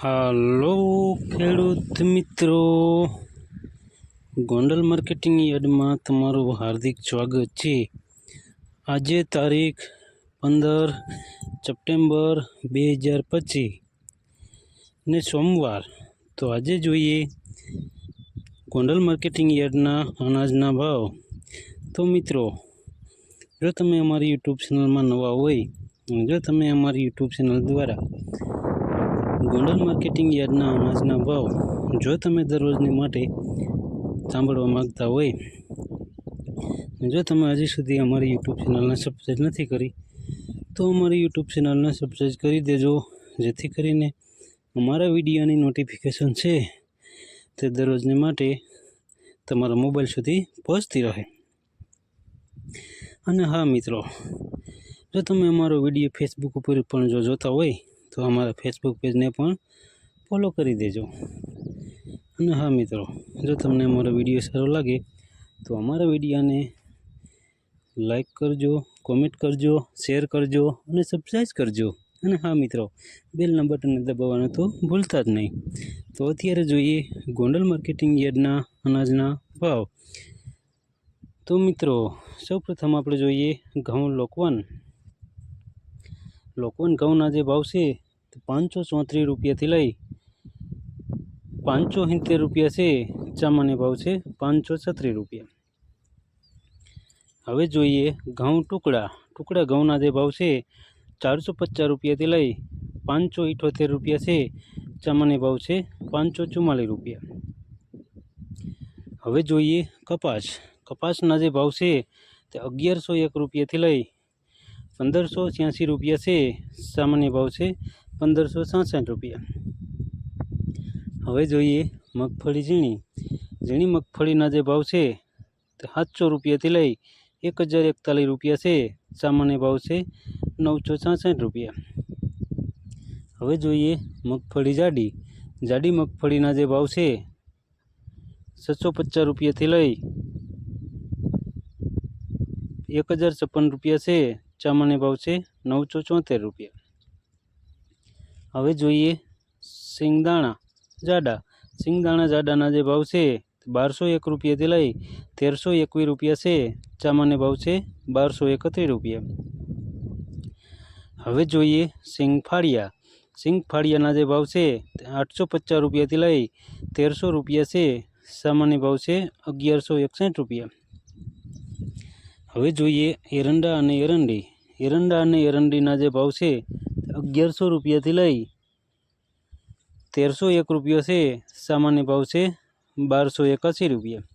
હાલો ખેડૂત મિત્રો. ગોંડલ માર્કેટિંગ યાર્ડમાં તમારું હાર્દિક સ્વાગત છે. આજે તારીખ પંદર સપ્ટેમ્બર બે હજાર પચીસ ને સોમવાર. તો આજે જોઈએ ગોંડલ માર્કેટિંગ યાર્ડના અનાજના ભાવ. તો મિત્રો, જો તમે અમારી યુટ્યુબ ચેનલમાં નવા હોય, જો તમે અમારી યુટ્યુબ ચેનલ દ્વારા ગોંડલ માર્કેટિંગ યાર્ડના અનાજના ભાવ જો તમે દરરોજની માટે સાંભળવા માંગતા હોય જો તમે હજી સુધી અમારી યુટ્યુબ ચેનલને સબસ્ક્રાઈબ નથી કરી, તો અમારી યુટ્યુબ ચેનલને સબસ્ક્રાઈબ કરી દેજો, જેથી કરીને અમારા વિડીયોની નોટિફિકેશન છે તે દરરોજની માટે તમારા મોબાઈલ સુધી પહોંચતી રહે. અને હા મિત્રો, જો તમે અમારો વીડિયો ફેસબુક ઉપર પણ જો જોતા હોય તો અમારા ફેસબુક પેજને પણ ફોલો કરી દેજો. અને હા મિત્રો, જો તમને અમારો વીડિયો સારો લાગે, તો અમારા વિડીયોને લાઈક કરજો કોમેન્ટ કરજો શેર કરજો અને સબસ્ક્રાઈબ કરજો. અને હા મિત્રો બેલના બટનને દબાવવાનું તો ભૂલતા જ નહીં. તો અત્યારે જોઈએ ગોંડલ માર્કેટિંગ યાર્ડના અનાજના ભાવ. તો મિત્રો, સૌપ્રથમ આપણે જોઈએ ઘઉં લોકવન. લોકવન ઘઉંના જે ભાવ છે, તે પાંચસો ચોત્રીસ રૂપિયાથી લઈ પાંચસો સિત્તેર રૂપિયા છે ચામાને ભાવ છે પાંચસો છત્રીસ રૂપિયા. હવે જોઈએ ઘઉં ટુકડા. ટુકડા ઘઉંના જે ભાવ છે, ચારસો પચાસ રૂપિયાથી લઈ પાંચસો ઇઠોતેર રૂપિયા છે ચામાને ભાવ છે પાંચસો ચુમ્માલીસ રૂપિયા. હવે જોઈએ કપાસ. કપાસના જે ભાવ છે, તે અગિયારસો એક રૂપિયાથી લઈ પંદરસો છ્યાસી રૂપિયા છે સામાન્ય ભાવ છે પંદરસો સાસઠ રૂપિયા હવે જોઈએ મગફળી ઝીણી। ઝીણી મગફળીના જે ભાવ છે, તે સાતસો રૂપિયાથી લઈ એક હજાર એકતાલીસ રૂપિયા છે, સામાન્ય ભાવ છે નવસો છાસઠ રૂપિયા। હવે જોઈએ મગફળી જાડી। જાડી મગફળીના જે ભાવ છે, છસો પચાસ રૂપિયાથી લઈ એક હજાર છપ્પન રૂપિયા છે ચામાન્ય ભાવ છે નવસો ચોતેર રૂપિયા. હવે જોઈએ સિંગદાણા જાડા. સિંગદાણા જાડાના જે ભાવ છે બારસો એક રૂપિયાથી લઈ તેરસો એકવીસ રૂપિયા છે. ચામાન્ય ભાવ છે બારસો એકત્રીસ રૂપિયા. હવે જોઈએ સિંગફાળિયા. સિંગફાળિયાના જે ભાવ છે તે આઠસો પચાસ રૂપિયાથી લઈ તેરસો રૂપિયા છે. સામાન્ય ભાવ છે અગિયારસો એકસઠ રૂપિયા. હવે જોઈએ એરંડા અને એરંડી. એરંડા અને એરંડીના જે ભાવ છે અગિયારસો રૂપિયાથી લઈ તેરસો એક રૂપિયો છે. સામાન્ય ભાવ છે બારસો એકાસી રૂપિયા.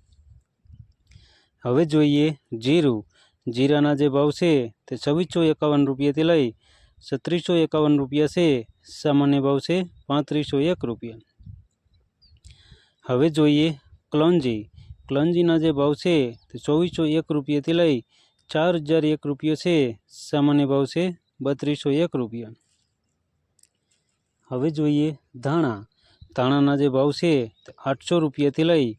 હવે જોઈએ જીરું. જીરાના જે ભાવ છે તે છવ્વીસો એકાવન રૂપિયાથી લઈ છત્રીસો એકાવન રૂપિયા છે. સામાન્ય ભાવ છે પાંત્રીસો એક રૂપિયા. હવે જોઈએ ક્લંજી. ક્લંજીના જે ભાવ છે તે ચોવીસો એક રૂપિયાથી લઈ ચાર હજાર એક રૂપિયો છે, સામાન્ય ભાવ છે બત્રીસો એક રૂપિયા. હવે જોઈએ ધાણા. ધાણાના જે ભાવ છે, આઠસો રૂપિયાથી લઈ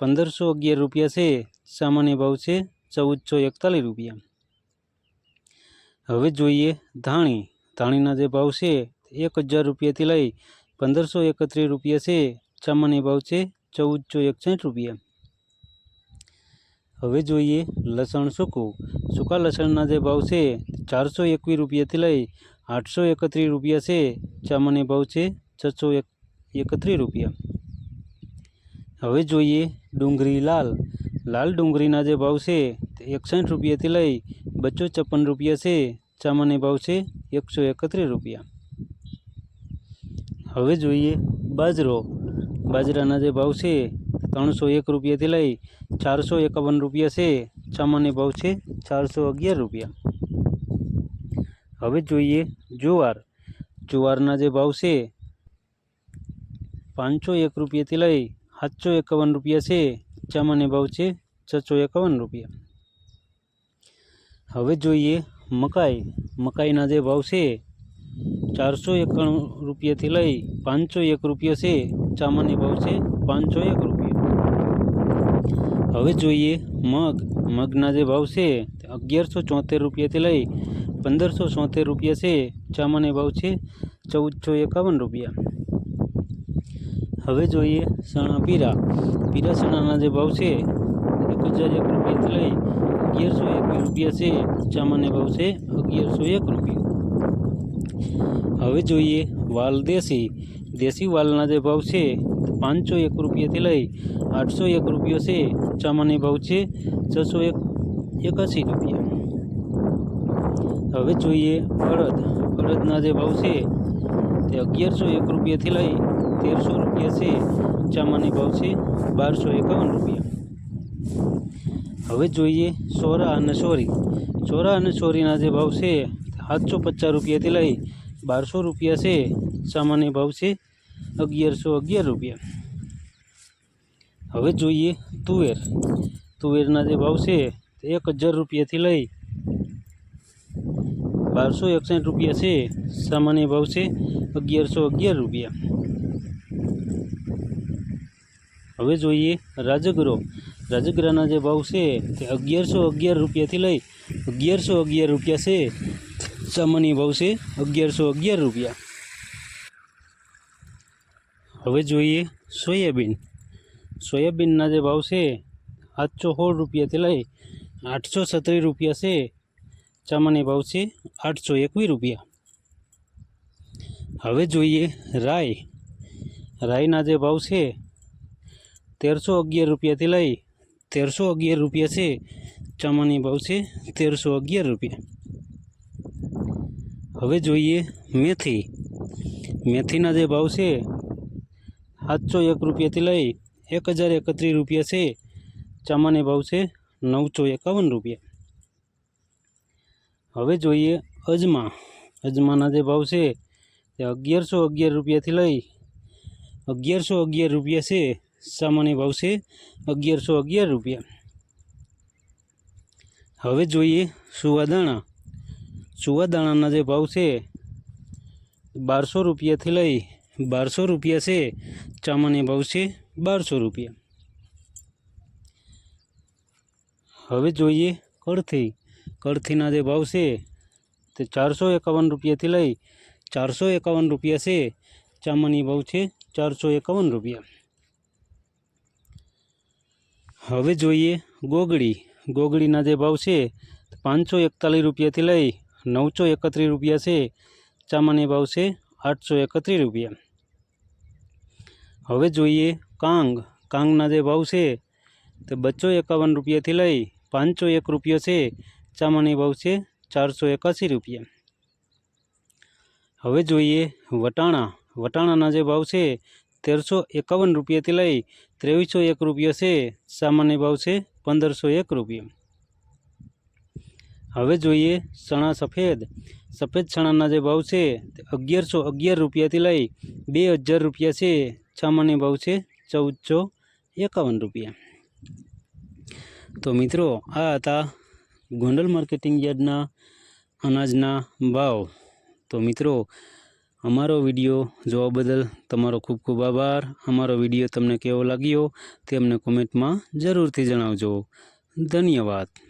પંદરસો અગિયાર રૂપિયા છે, સામાન્ય ભાવ છે ચૌદસો એકતાલીસ રૂપિયા. હવે જોઈએ ધાણી. ધાણીના જે ભાવ છે, એક હજાર રૂપિયાથી લઈ પંદરસો એકત્રીસ રૂપિયા છે, સામાન્ય ભાવ છે ચૌદસો એકસઠ રૂપિયા. હવે જોઈએ લસણ સૂકું. સૂકા લસણના જે ભાવ છે, ચારસો એકવીસ રૂપિયાથી લઈ આઠસો એકત્રીસ રૂપિયા છે. ચામાને ભાવ છે, છસો એક, એકત્રીસ રૂપિયા. હવે જોઈએ ડુંગળી લાલ. લાલ ડુંગળીના જે ભાવ છે, એકસઠ રૂપિયાથી લઈ બસો છપ્પન રૂપિયા છે. ચામાને ભાવ છે, એકસો એકત્રીસ રૂપિયા. હવે જોઈએ બાજરો. બાજરાના જે ભાવ છે ત્રણસો એક રૂપિયાથી લઈ ચારસો એકાવન રૂપિયા છે. સામાન્ય ભાવ છે ચારસો અગિયાર રૂપિયા. હવે જોઈએ જુવાર. જુવારના જે ભાવ છે પાંચસો એક રૂપિયાથી લઈ સાતસો એકાવન રૂપિયા છે. સામાન્ય ભાવ છે છસો એકાવન રૂપિયા. હવે જોઈએ મકાઈ. મકાઈના જે ભાવ છે ચારસો એકાણું રૂપિયાથી લઈ પાંચસો એક રૂપિયા છે. સામાન્ય ભાવ છે પાંચસો એક રૂપિયા. હવે જોઈએ, મગ. મગના જે ભાવ છે અગિયારસો ચોતેર રૂપિયાથી લઈ પંદરસો ચોતેર રૂપિયા છે. ચામાને ભાવ છે ચૌદસો એકાવન રૂપિયા. હવે જોઈએ ચણા પીરા. પીરા ચણાના જે ભાવ છે એક હજાર એક રૂપિયાથી લઈ અગિયારસો એકવીસ રૂપિયા છે. ચામાને ભાવ છે અગિયારસો એક રૂપિયા. હવે જોઈએ વાલ દેશી. દેશી વાલના જે ભાવ છે પાંચસો એક રૂપિયાથી લઈ આઠસો એક રૂપિયો છે, ચામાની ભાવ છે, છસો એક એકાસી રૂપિયા. હવે જોઈએ અડદ. અડદના જે ભાવ છે, તે અગિયારસો એક રૂપિયાથી લઈ તેરસો રૂપિયા છે, ચામાની ભાવ છે, બારસો એકાવન રૂપિયા. હવે જોઈએ સોરા અને સોરી. સોરા અને સોરીના જે ભાવ છે, સાતસો પચાસ રૂપિયાથી લઈ બારસો રૂપિયા છે સામાન્ય ભાવ છે, અગિયારસો અગિયાર રૂપિયા. હવે જોઈએ તુવેર. તુવેરના જે ભાવ છે તે એક હજાર રૂપિયાથી લઈ બારસો એકસઠ રૂપિયા છે. સામાન્ય ભાવ છે અગિયારસો અગિયાર રૂપિયા. હવે જોઈએ રાજગરો. રાજગરાના જે ભાવ છે તે અગિયારસો અગિયાર રૂપિયાથી લઈ અગિયારસો અગિયાર રૂપિયા છે. સામાન્ય ભાવ છે અગિયારસો અગિયાર રૂપિયા. હવે જોઈએ સોયાબીન. સોયાબીનના જે ભાવ છે સાતસો સોળ રૂપિયાથી લઈ આઠસો છત્રીસ રૂપિયા છે. ચામાની ભાવ છે આઠસો એકવીસ રૂપિયા. હવે જોઈએ રાય રાઈના જે ભાવ છે, તેરસો અગિયાર રૂપિયાથી લઈ તેરસો અગિયાર રૂપિયા છે. ચામાની ભાવ છે તેરસો અગિયાર રૂપિયા. હવે જોઈએ મેથી. મેથીના જે ભાવ છે સાતસો એક રૂપિયાથી લઈ એક હજાર એકત્રીસ રૂપિયા છે. ચામાને ભાવ છે નવસો એકાવન રૂપિયા. હવે જોઈએ અજમા. અજમાના જે ભાવ છે તે અગિયારસો અગિયાર રૂપિયાથી લઈ અગિયારસો અગિયાર રૂપિયા છે. સામાન્ય ભાવ છે અગિયારસો અગિયાર રૂપિયા. હવે જોઈએ સુવાદાણા. સુવાદાણાના જે ભાવ છે બારસો રૂપિયાથી લઈ બારસો રૂપિયા છે. ચામાન્ય ભાવ છે બારસો રૂપિયા. હવે જોઈએ કળથી. કળથીના જે ભાવ છે, તે ચારસો એકાવન રૂપિયાથી લઈ ચારસો એકાવન રૂપિયા છે. ચામાની ભાવ છે ચારસો એકાવન રૂપિયા. હવે જોઈએ ગોગડી. ગોગડીના જે ભાવ છે પાંચસો એકતાલીસ રૂપિયાથી લઈ નવસો એકત્રીસ રૂપિયા છે. ચામાની ભાવ છે આઠસો એકત્રીસ રૂપિયા. હવે જોઈએ કાંગ કાંગના જે ભાવ છે. તે બસો એકાવન રૂપિયાથી લઈ પાંચસો એક રૂપિયો છે. ચામાની ભાવ છે ચારસો એકાસી રૂપિયા. હવે જોઈએ વટાણા. વટાણાના જે ભાવ છે તેરસો એકાવન રૂપિયાથી લઈ ત્રેવીસો એક રૂપિયો છે. સામાન્ય ભાવ છે પંદરસો એક રૂપિયા. હવે જોઈએ ચણા સફેદ. સફેદ ચણાના જે ભાવ છે તે અગિયારસો અગિયાર રૂપિયાથી લઈ બે હજાર રૂપિયા છે. સામાન્ય ભાવ છે ચૌદસો એકાવન રૂપિયા. તો મિત્રો, આ હતા ગોંડલ માર્કેટિંગ યાર્ડના અનાજના ભાવ. તો મિત્રો, અમારો વીડિયો જોવા બદલ તમારો ખૂબ ખૂબ આભાર. અમારો વીડિયો તમને કેવો લાગ્યો તે અમને કોમેન્ટમાં જરૂરથી જણાવજો. ધન્યવાદ.